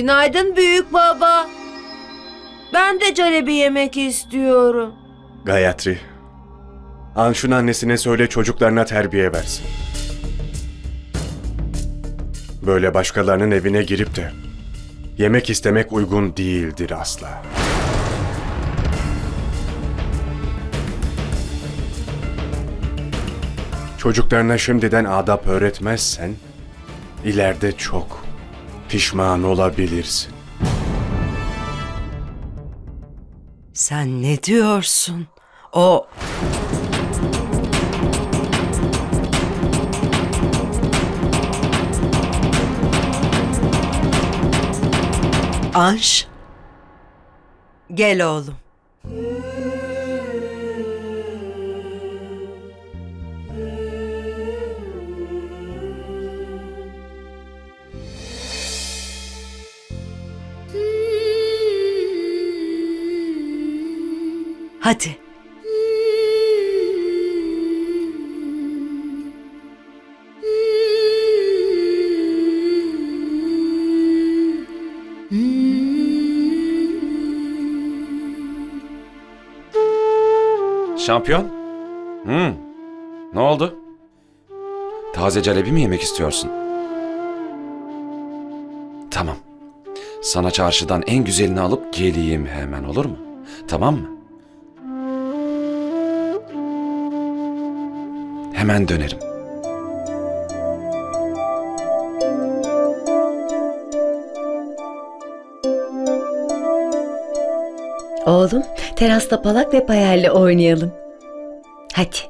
Günaydın büyük baba. Ben de calebi yemek istiyorum. Gayatri. Anşun annesine söyle çocuklarına terbiye versin. Böyle başkalarının evine girip de yemek istemek uygun değildir asla. Çocuklarına şimdiden adap öğretmezsen ileride çok pişman olabilirsin. Sen ne diyorsun? O... Anş. Gel oğlum. Hadi. Şampiyon? Hmm. Ne oldu? Taze calebi mi yemek istiyorsun? Tamam. Sana çarşıdan en güzelini alıp geleyim hemen olur mu? Tamam mı? Hemen dönerim. Oğlum, terasta palak ve payerle oynayalım. Hadi.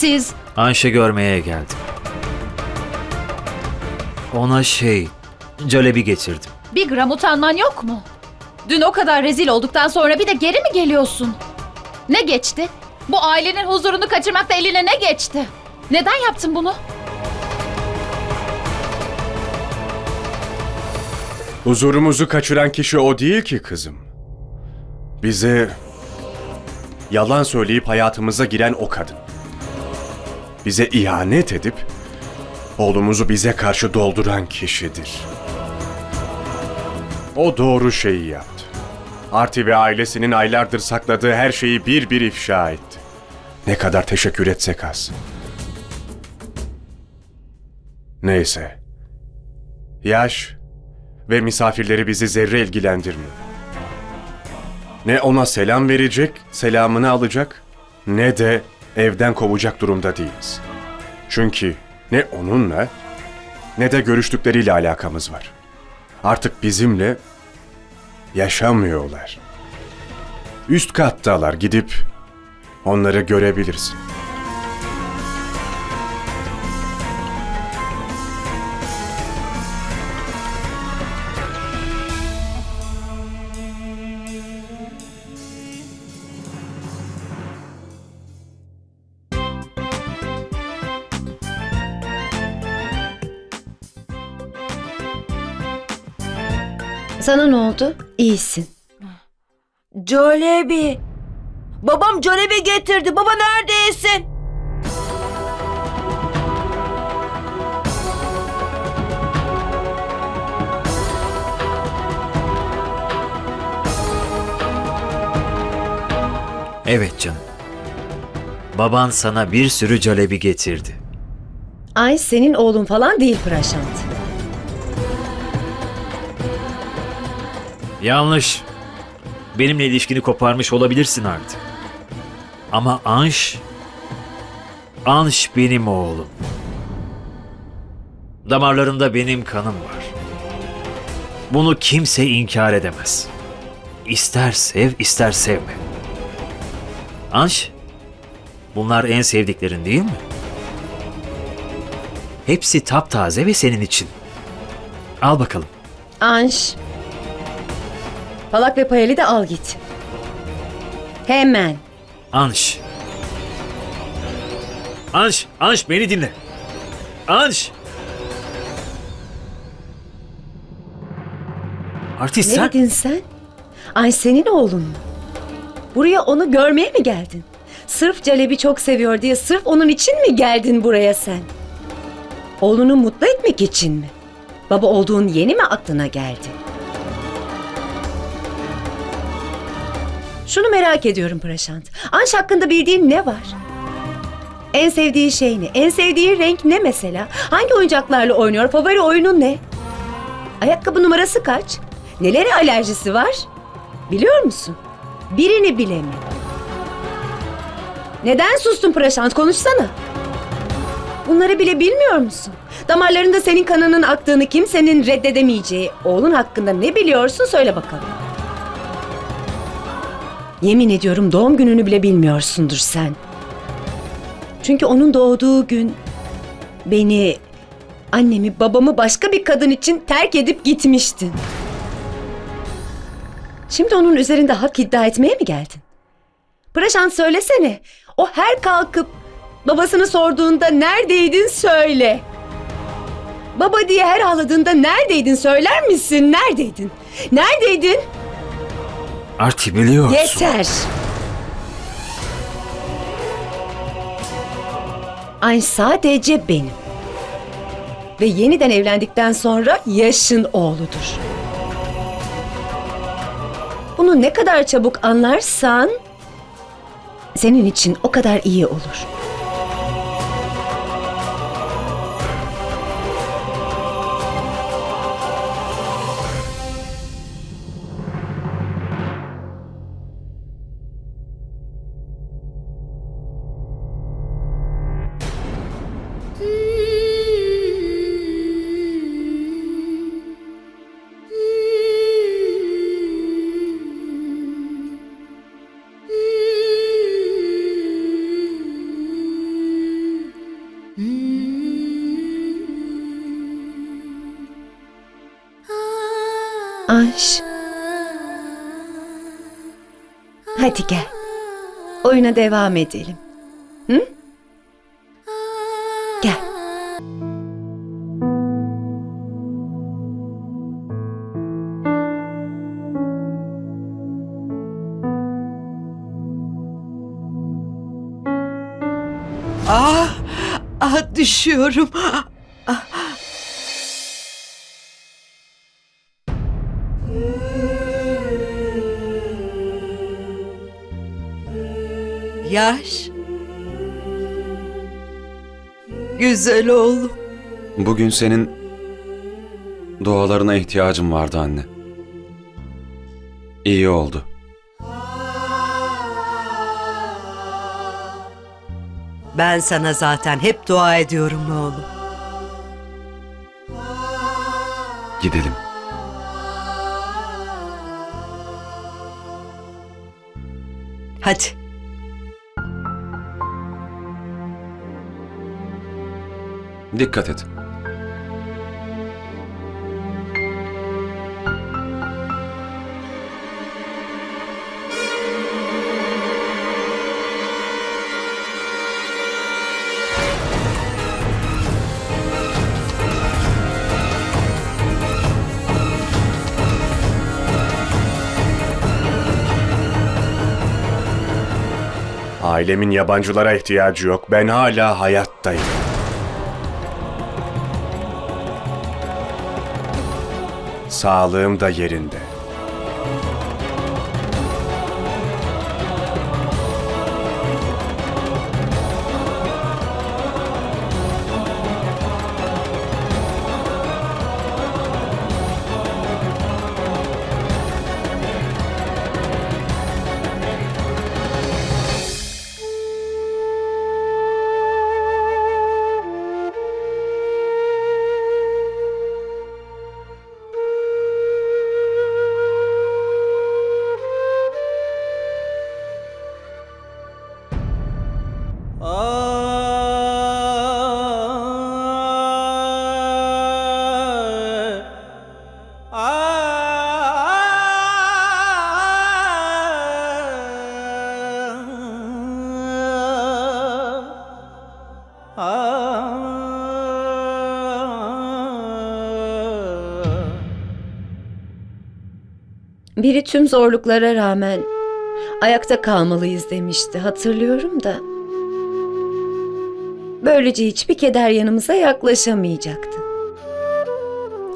Siz Ayşe görmeye geldim. Ona şey, calebi getirdim. bir gram utanman yok mu? Dün o kadar rezil olduktan sonra bir de geri mi geliyorsun? Ne geçti? Bu ailenin huzurunu kaçırmakta eline ne geçti? Neden yaptın bunu? Huzurumuzu kaçıran kişi o değil ki kızım. Bize yalan söyleyip hayatımıza giren o kadın. Bize ihanet edip oğlumuzu bize karşı dolduran kişidir. O doğru şeyi yaptı. Arti ve ailesinin aylardır sakladığı her şeyi bir bir ifşa etti. Ne kadar teşekkür etsek az. Neyse. Yaş ve misafirleri bizi zerre ilgilendirmiyor. Ne ona selam verecek, selamını alacak, ne de evden kovacak durumda değiliz. Çünkü ne onunla ne de görüştükleriyle alakamız var. Artık bizimle yaşamıyorlar. Üst kattalar gidip onları görebilirsin. Sana ne oldu? İyisin. Jolebi. Babam Jolebi getirdi. Baba neredesin? Evet canım. Baban sana bir sürü calebi getirdi. Ay senin oğlun falan değil Praşant. Yanlış. Benimle ilişkini koparmış olabilirsin artık. Ama Anş... Anş benim oğlum. Damarlarında benim kanım var. Bunu kimse inkar edemez. İster sev, ister sevme. Anş, bunlar en sevdiklerin değil mi? Hepsi taptaze ve senin için. Al bakalım. Anş. Palak ve Payal'i de al git. Hemen. Anş. Anş, Anş beni dinle. Anş. Artist Ne sen? dedin sen? Ay senin oğlun mu? Buraya onu görmeye mi geldin? Sırf Caleb'i çok seviyor diye sırf onun için mi geldin buraya sen? Oğlunu mutlu etmek için mi? Baba olduğun yeni mi aklına geldi? Şunu merak ediyorum Praşant. Anş hakkında bildiğin ne var? En sevdiği şey ne? En sevdiği renk ne mesela? Hangi oyuncaklarla oynuyor? Favori oyunu ne? Ayakkabı numarası kaç? Nelere alerjisi var? Biliyor musun? Birini bile mi? Neden sustun Praşant? Konuşsana. Bunları bile bilmiyor musun? Damarlarında senin kanının aktığını kimsenin reddedemeyeceği oğlun hakkında ne biliyorsun söyle bakalım. Yemin ediyorum doğum gününü bile bilmiyorsundur sen. Çünkü onun doğduğu gün beni, annemi, babamı başka bir kadın için terk edip gitmiştin. Şimdi onun üzerinde hak iddia etmeye mi geldin? Praşant söylesene. O her kalkıp babasını sorduğunda neredeydin söyle. Baba diye her ağladığında neredeydin söyler misin? Neredeydin? Neredeydin? Arti biliyorsun. Yeter. Ay sadece benim. Ve yeniden evlendikten sonra yaşın oğludur. Bunu ne kadar çabuk anlarsan senin için o kadar iyi olur. Anş. Hadi gel. Oyuna devam edelim. Hı? Gel. Ah, ah düşüyorum. Yaş. Güzel oğlum. Bugün senin dualarına ihtiyacım vardı anne. İyi oldu. Ben sana zaten hep dua ediyorum oğlum. Gidelim. Hadi. Dikkat et. Ailemin yabancılara ihtiyacı yok. Ben hala hayattayım. Sağlığım da yerinde. Biri tüm zorluklara rağmen ayakta kalmalıyız demişti. Hatırlıyorum da. Böylece hiçbir keder yanımıza yaklaşamayacaktı.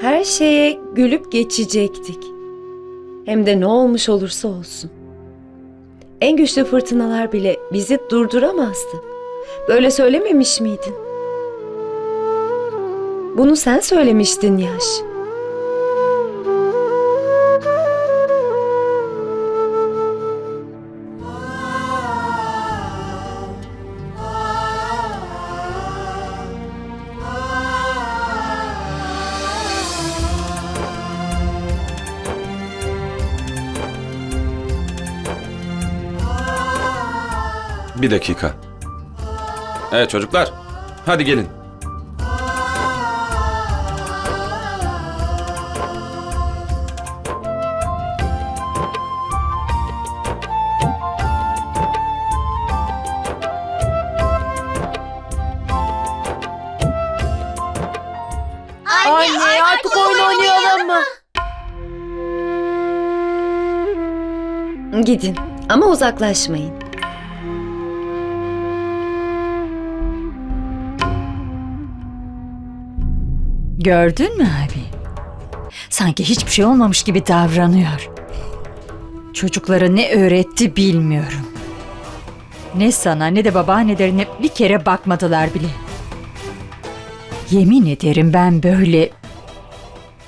Her şeye gülüp geçecektik. Hem de ne olmuş olursa olsun. En güçlü fırtınalar bile bizi durduramazdı. Böyle söylememiş miydin? Bunu sen söylemiştin Yaş. Bir dakika. Evet çocuklar. Hadi gelin. Anne, artık oyun oynayalım mı? Gidin ama uzaklaşmayın. Gördün mü abi? Sanki hiçbir şey olmamış gibi davranıyor. Çocuklara ne öğretti bilmiyorum. Ne sana ne de babaannelerine bir kere bakmadılar bile. Yemin ederim ben böyle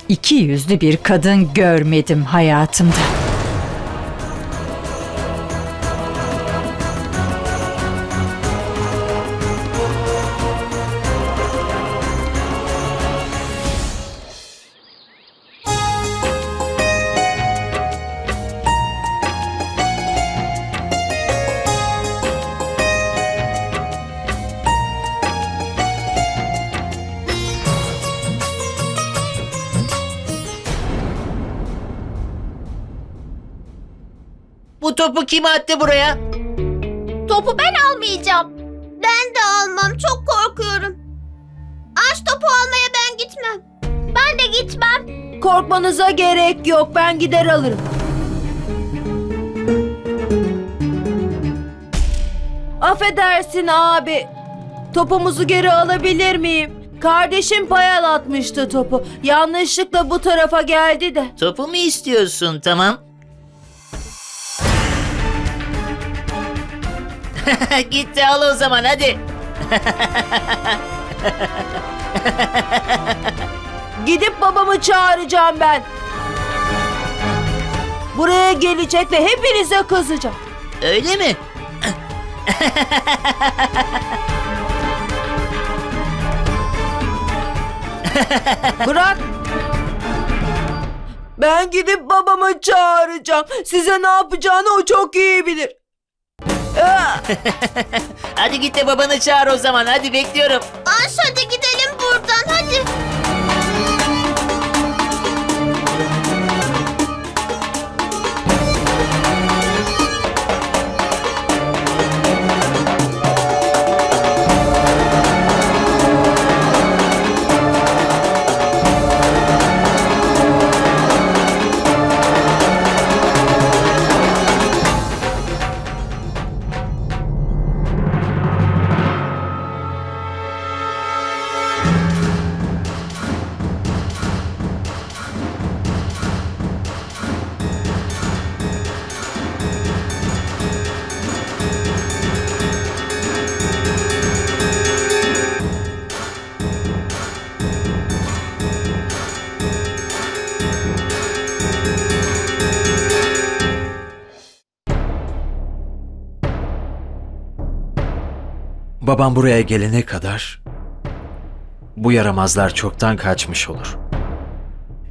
iki yüzlü bir kadın görmedim hayatımda. Topu kim attı buraya? Topu ben almayacağım. Ben de almam. Çok korkuyorum. Aç topu almaya ben gitmem. Ben de gitmem. Korkmanıza gerek yok. Ben gider alırım. Affedersin abi. Topumuzu geri alabilir miyim? Kardeşim payal atmıştı topu. Yanlışlıkla bu tarafa geldi de. Topu mu istiyorsun? Tamam. Git de al o zaman hadi. Gidip babamı çağıracağım ben. Buraya gelecek ve hepinize kızacağım. Öyle mi? Bırak. Ben gidip babamı çağıracağım. Size ne yapacağını o çok iyi bilir. Hadi git de babanı çağır o zaman. Hadi bekliyorum. Aç hadi gidelim Babam buraya gelene kadar bu yaramazlar çoktan kaçmış olur.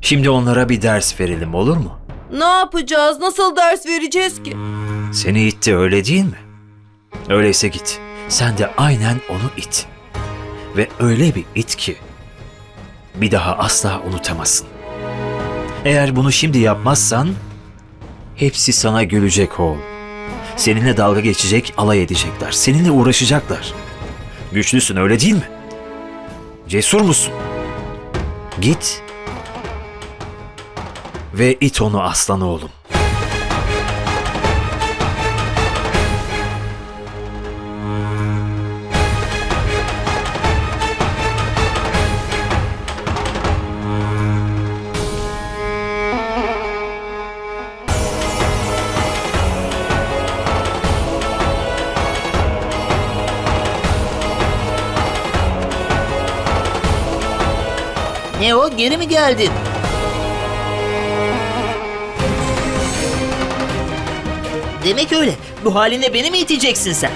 Şimdi onlara bir ders verelim olur mu? Ne yapacağız? Nasıl ders vereceğiz ki? Seni itti öyle değil mi? Öyleyse git. Sen de aynen onu it. Ve öyle bir it ki bir daha asla unutamazsın. Eğer bunu şimdi yapmazsan hepsi sana gülecek oğul. Seninle dalga geçecek, alay edecekler. Seninle uğraşacaklar. Güçlüsün öyle değil mi? Cesur musun? Git ve it onu aslan oğlum. Ne o geri mi geldin? Demek öyle. Bu haline beni mi iteceksin sen?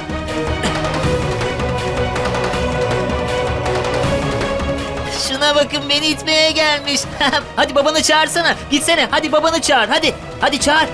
Şuna bakın beni itmeye gelmiş. hadi babanı çağırsana. Gitsene. Hadi babanı çağır. Hadi. Hadi çağır.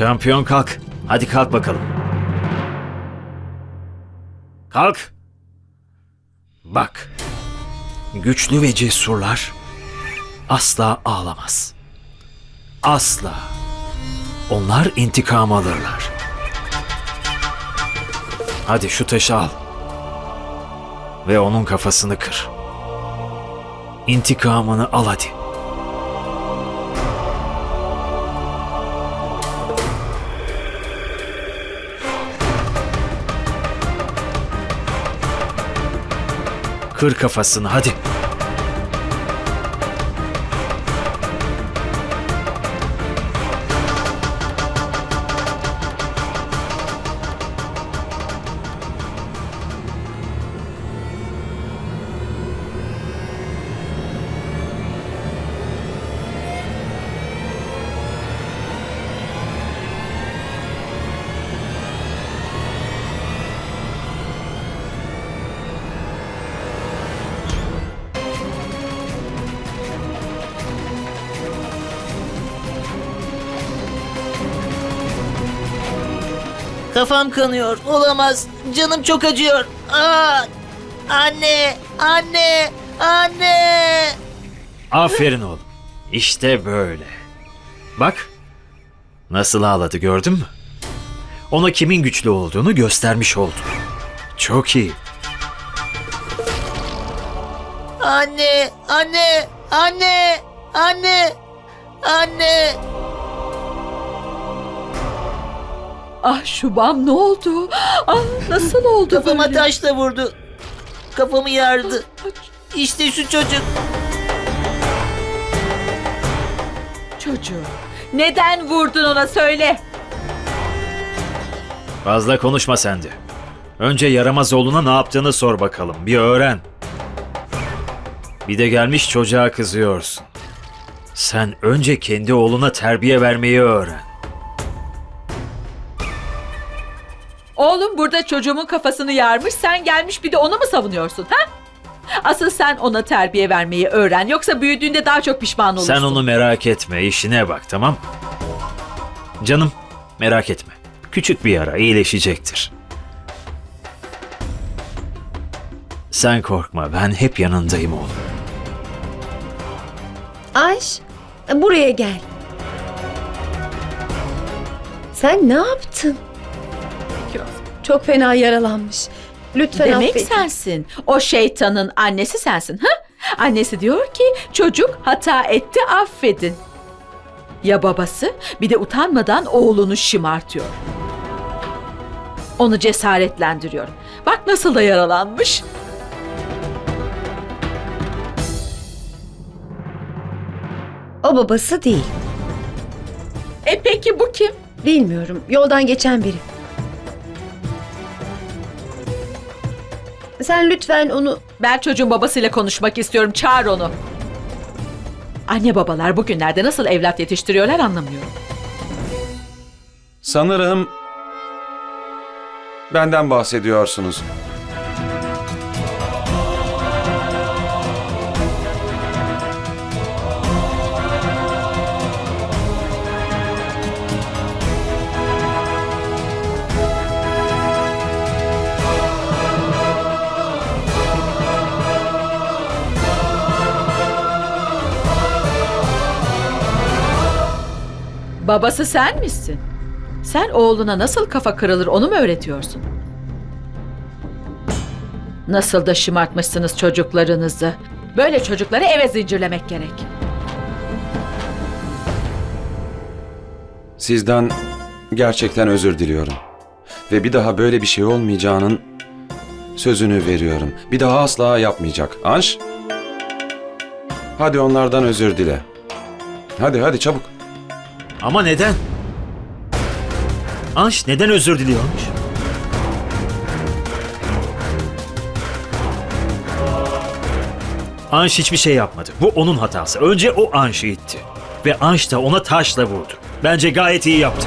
Şampiyon kalk. Hadi kalk bakalım. Kalk. Bak. Güçlü ve cesurlar asla ağlamaz. Asla. Onlar intikam alırlar. Hadi şu taşı al. Ve onun kafasını kır. İntikamını al hadi. Kır kafasını hadi. Kafam kanıyor. Olamaz. Canım çok acıyor. Aa! Anne! Anne! Anne! Aferin oğlum. İşte böyle. Bak. Nasıl ağladı gördün mü? Ona kimin güçlü olduğunu göstermiş oldun. Çok iyi. Anne! Anne! Anne! Anne! Anne! Ah Şubam ne oldu? Ah nasıl oldu Kafama böyle? taşla vurdu. Kafamı yardı. İşte şu çocuk. Çocuğu. Neden vurdun ona söyle. Fazla konuşma sen de. Önce yaramaz oğluna ne yaptığını sor bakalım. Bir öğren. Bir de gelmiş çocuğa kızıyorsun. Sen önce kendi oğluna terbiye vermeyi öğren. Oğlum burada çocuğumun kafasını yarmış, sen gelmiş bir de onu mu savunuyorsun ha? Asıl sen ona terbiye vermeyi öğren yoksa büyüdüğünde daha çok pişman olursun. Sen onu merak etme, işine bak tamam? Canım, merak etme. Küçük bir yara iyileşecektir. Sen korkma, ben hep yanındayım oğlum. Ayş, buraya gel. Sen ne yaptın? Çok fena yaralanmış. Lütfen Demek affedin. sensin. O şeytanın annesi sensin. Ha? Annesi diyor ki çocuk hata etti affedin. Ya babası bir de utanmadan oğlunu şımartıyor. Onu cesaretlendiriyor. Bak nasıl da yaralanmış. O babası değil. E peki bu kim? Bilmiyorum. Yoldan geçen biri. Sen lütfen onu Ben çocuğun babasıyla konuşmak istiyorum. Çağır onu. Anne babalar bugünlerde nasıl evlat yetiştiriyorlar anlamıyorum. Sanırım benden bahsediyorsunuz. Babası sen misin? Sen oğluna nasıl kafa kırılır onu mu öğretiyorsun? Nasıl da şımartmışsınız çocuklarınızı. Böyle çocukları eve zincirlemek gerek. Sizden gerçekten özür diliyorum. Ve bir daha böyle bir şey olmayacağının sözünü veriyorum. Bir daha asla yapmayacak. Anş? Hadi onlardan özür dile. Hadi hadi çabuk. Ama neden? Anş neden özür diliyormuş? Anş hiçbir şey yapmadı. Bu onun hatası. Önce o Anş'ı itti. Ve Anş da ona taşla vurdu. Bence gayet iyi yaptı.